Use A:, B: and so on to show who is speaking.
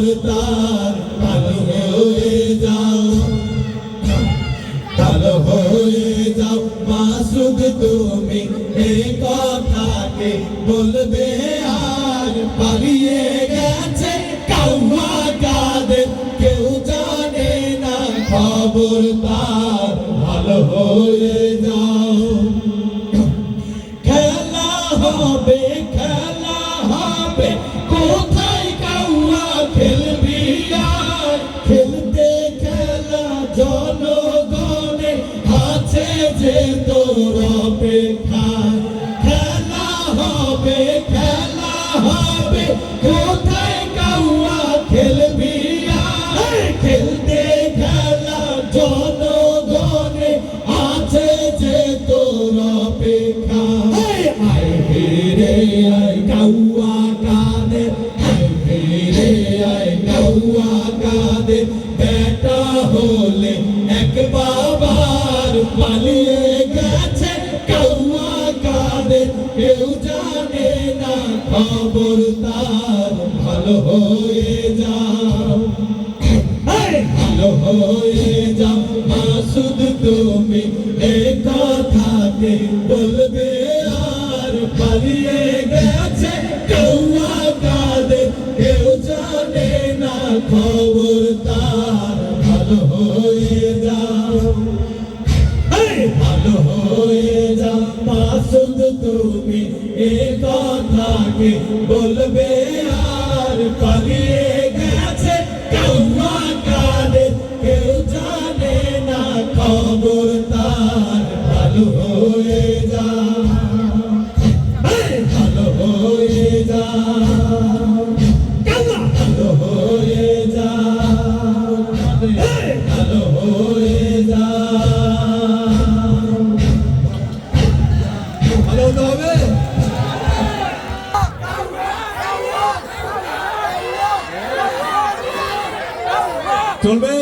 A: তুমি বলবে আর কেউ জানে না খবর তার। যাও। খেলা হবে খেলা হবে। কোথায় আছে তোর অপেক্ষা। খেলা হবে খেলা হবে। কোথায় কাউয়া খেলবি খেলতে খেলা জনগণে আছে যে তোর অপেক্ষা। আয় কাউয়া কানে আয় কাউয়া কানে বেটা হলে এক কেউ জানে না খবর তার, ভালো হয়ে যাও। ভালো হয়ে যাও। মাসুদ, তুমি কথাকে বলবে আর পালিয়ে গেছে। কৌয়া কাঁদে কেউ জানে না খবর তার, ভালো হয়ে যাও। হয়ে যাও। মাসুদ, তুমি এ কথাকে বলবে আর পালিয়ে গেছে কাউয়া কাঁদে কেউ জানে না খবর তার ভালো চলবে?